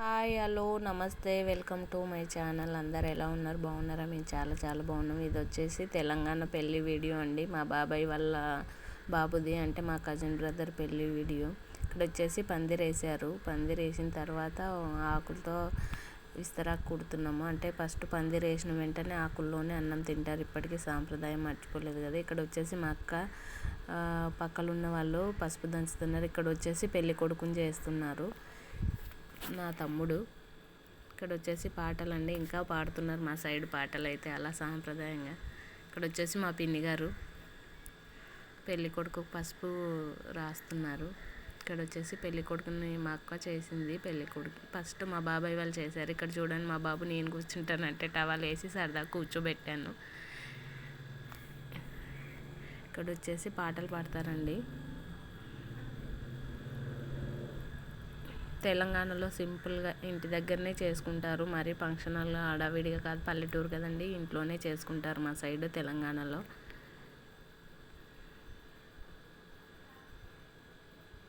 Hi hello namaste welcome to my channel. అందరు ఎలా ఉన్నారు? బాగున్నారా? మేము చాలా చాలా బాగున్నాం. ఇది వచ్చేసి తెలంగాణ పెళ్ళి వీడియో అండి. మా బాబాయ్ వాళ్ళ బాబుది అంటే మా కజిన్ బ్రదర్ పెళ్ళి వీడియో. ఇక్కడ వచ్చేసి పందిరేసారు పందిరేసిన తర్వాత ఆకులతో విస్తరాకు కుడుతున్నాము. అంటే ఫస్ట్ పందిరేసిన వెంటనే ఆకుల్లోనే అన్నం తింటారు. ఇప్పటికీ సాంప్రదాయం మర్చిపోలేదు కదా. ఇక్కడ వచ్చేసి మా అక్క పక్కలున్న వాళ్ళు పసుపు దంచుతున్నారు. ఇక్కడ వచ్చేసి పెళ్ళి కొడుకుని చేస్తున్నారు. నా తమ్ముడు. ఇక్కడ వచ్చేసి పాటలు అండి ఇంకా పాడుతున్నారు మా సైడ్ పాటలు అయితే అలా సాంప్రదాయంగా. ఇక్కడ వచ్చేసి మా పిన్ని గారు పెళ్ళి కొడుకు పసుపు రాస్తున్నారు. ఇక్కడ వచ్చేసి పెళ్ళి కొడుకుని మా అక్క చేసింది పెళ్ళి కొడుకు. ఫస్ట్ మా బాబాయ్ వాళ్ళు చేశారు. ఇక్కడ చూడండి మా బాబు నేను కూర్చుంటానంటే టవాల్ వేసి సరదా కూర్చోబెట్టాను. ఇక్కడ వచ్చేసి పాటలు పాడతారండి. తెలంగాణలో సింపుల్గా ఇంటి దగ్గరనే చేసుకుంటారు. మరి ఫంక్షన్ హాల్లో హడావిడిగా కాదు పల్లెటూరు కదండి ఇంట్లోనే చేసుకుంటారు మా సైడ్ తెలంగాణలో.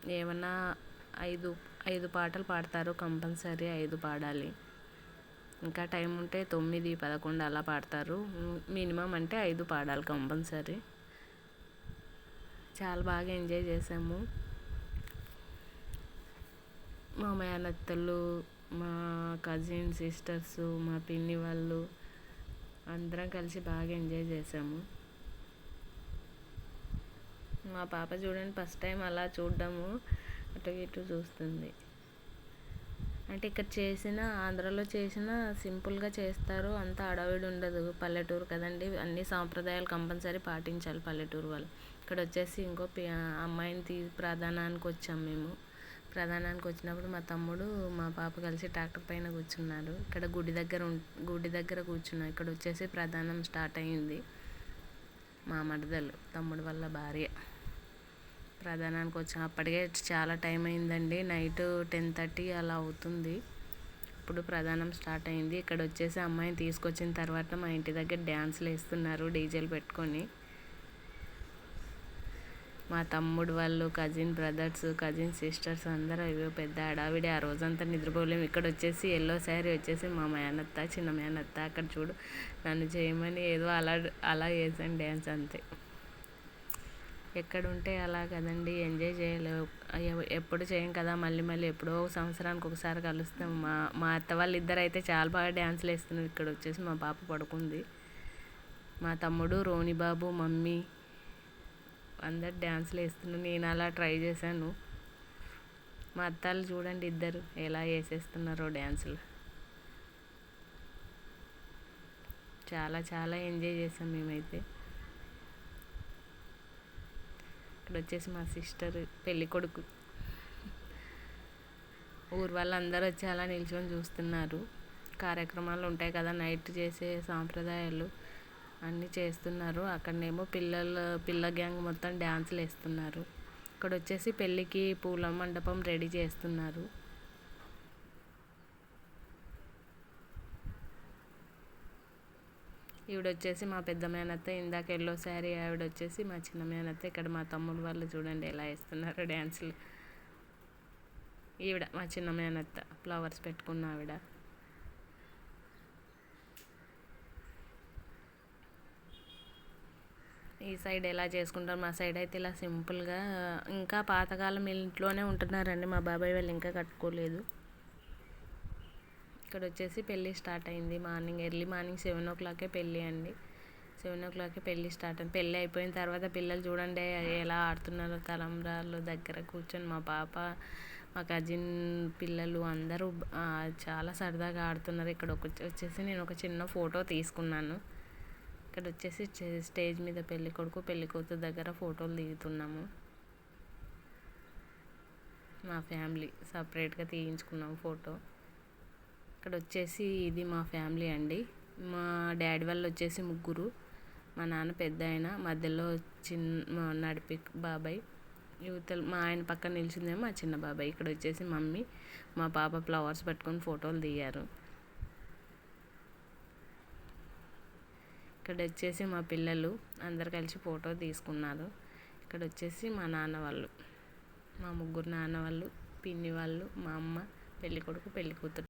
ఏమన్నా ఐదు ఐదు పాటలు పాడతారు కంపల్సరీ ఐదు పాడాలి. ఇంకా టైం ఉంటే తొమ్మిది పదకొండు అలా పాడతారు. మినిమం అంటే ఐదు పాడాలి కంపల్సరీ. చాలా బాగా ఎంజాయ్ చేసాము. మా మేనత్తలు మా కజిన్ సిస్టర్స్ మా పిన్ని వాళ్ళు అందరం కలిసి బాగా ఎంజాయ్ చేసాము. మా పాప చూడండి ఫస్ట్ టైం అలా చూడడము. అటు ఇటు చూస్తుంది. అంటే ఇక్కడ చేసిన ఆంధ్రాలో చేసిన సింపుల్గా చేస్తారు. అంత అడవిడి ఉండదు. పల్లెటూరు కదండి అన్ని సాంప్రదాయాలు కంపల్సరీ పాటించాలి పల్లెటూరు వాళ్ళు. ఇక్కడ వచ్చేసి ఇంకో అమ్మాయిని తీ ప్రధానానికి వచ్చాం మేము. ప్రధానానికి వచ్చినప్పుడు మా తమ్ముడు మా పాప కలిసి ట్రాక్టర్ పైన కూర్చున్నారు. ఇక్కడ గుడి దగ్గర గుడి దగ్గర కూర్చున్నాం. ఇక్కడ వచ్చేసి ప్రధానం స్టార్ట్ అయ్యింది మా మరదలు తమ్ముడు వల్ల భార్య. ప్రధానానికి వచ్చాం. అప్పటికే చాలా టైం అయిందండి. నైట్ టెన్ థర్టీ అలా అవుతుంది. ఇప్పుడు ప్రధానం స్టార్ట్ అయింది. ఇక్కడ వచ్చేసి అమ్మాయిని తీసుకొచ్చిన తర్వాత మా ఇంటి దగ్గర డ్యాన్స్లు వేస్తున్నారు డీజేలు పెట్టుకొని. మా తమ్ముడు వాళ్ళు కజిన్ బ్రదర్స్ కజిన్ సిస్టర్స్ అందరూ అయ్యో పెద్ద హడావిడి. ఆ రోజంతా నిద్రపోలేము. ఇక్కడ వచ్చేసి ఎల్లో శారీ వచ్చేసి మా మేనత్త చిన్న మేనత్త. అక్కడ చూడు నన్ను చేయమని ఏదో అలా అలా వేసాను డ్యాన్స్ అంతే. ఎక్కడుంటే అలా కదండి ఎంజాయ్ చేయలేవు. ఎప్పుడు చేయం కదా మళ్ళీ మళ్ళీ ఎప్పుడో సంవత్సరానికి ఒకసారి కలుస్తాం. మా మా అత్త వాళ్ళు ఇద్దరు అయితే చాలా బాగా డ్యాన్స్లు వేస్తున్నారు. ఇక్కడ వచ్చేసి మా పాప పడుకుంది. మా తమ్ముడు రోని బాబు మమ్మీ అందరు డ్యాన్స్లు వేస్తున్నారు. నేను అలా ట్రై చేశాను. మా అత్తాలు చూడండి ఇద్దరు ఎలా వేసేస్తున్నారో డ్యాన్సులు. చాలా చాలా ఎంజాయ్ చేసాం మేమైతే. ఇక్కడ వచ్చేసి మా సిస్టర్ పెళ్ళి కొడుకు. ఊరు వాళ్ళందరూ వచ్చి అలా నిల్చొని చూస్తున్నారు. కార్యక్రమాలు ఉంటాయి కదా నైట్ చేసే సాంప్రదాయాలు. అన్నీ చేస్తున్నారు. అక్కడనేమో పిల్లలు పిల్ల గ్యాంగ్ మొత్తం డ్యాన్సులు వేస్తున్నారు ఇక్కడ వచ్చేసి పెళ్ళికి పూల మండపం రెడీ చేస్తున్నారు. ఈవిడ వచ్చేసి మా పెద్ద మేనత్త ఇందాక ఎల్లో శారీ ఆవిడ వచ్చేసి మా చిన్న మేనత్త ఇక్కడ మా తమ్ముడు వాళ్ళు చూడండి ఎలా వేస్తున్నారు డ్యాన్సులు. ఈవిడ మా చిన్న మేనత్త ఫ్లవర్స్ పెట్టుకున్న ఆవిడ. ఈ సైడ్ ఎలా చేసుకుంటారు మా సైడ్ అయితే ఇలా సింపుల్గా ఇంకా పాతకాలం ఇంట్లోనే ఉంటున్నారండి మా బాబాయ్ వాళ్ళు ఇంకా కట్టుకోలేదు. ఇక్కడ వచ్చేసి పెళ్ళి స్టార్ట్ అయింది మార్నింగ్ ఎర్లీ మార్నింగ్ సెవెన్ ఓ క్లాకే పెళ్ళి అండి. సెవెన్ ఓ క్లాక్కి పెళ్ళి స్టార్ట్ అయింది పెళ్ళి అయిపోయిన తర్వాత పిల్లలు చూడండి ఎలా ఆడుతున్నారు తలంబ్రాలు దగ్గర కూర్చొని మా పాప మా కజిన్ పిల్లలు అందరూ చాలా సరదాగా ఆడుతున్నారు. ఇక్కడ ఒక వచ్చేసి నేను ఒక చిన్న ఫోటో తీసుకున్నాను. ఇక్కడ వచ్చేసి స్టేజ్ మీద పెళ్ళి కొడుకు పెళ్ళి కూతురు దగ్గర ఫోటోలు దిగుతున్నాము. మా ఫ్యామిలీ సపరేట్గా తీయించుకున్నాము ఫోటో. ఇక్కడ వచ్చేసి ఇది మా ఫ్యామిలీ అండి. మా డాడీ వాళ్ళు వచ్చేసి ముగ్గురు. మా నాన్న పెద్ద ఆయన మధ్యలో చిన్న నడిపి బాబాయ్ యువతలు మా ఆయన పక్కన నిలిచిందేమో మా చిన్న బాబాయ్. ఇక్కడ వచ్చేసి మమ్మీ మా పాప ఫ్లవర్స్ పట్టుకొని ఫోటోలు దిగారు. ఇక్కడ వచ్చేసి మా పిల్లలు అందరు కలిసి ఫోటో తీసుకున్నారు. ఇక్కడ వచ్చేసి మా నాన్న వాళ్ళు మా ముగ్గురు నాన్న వాళ్ళు పిన్ని వాళ్ళు మా అమ్మ పెళ్ళికొడుకు కొడుకు కూతురు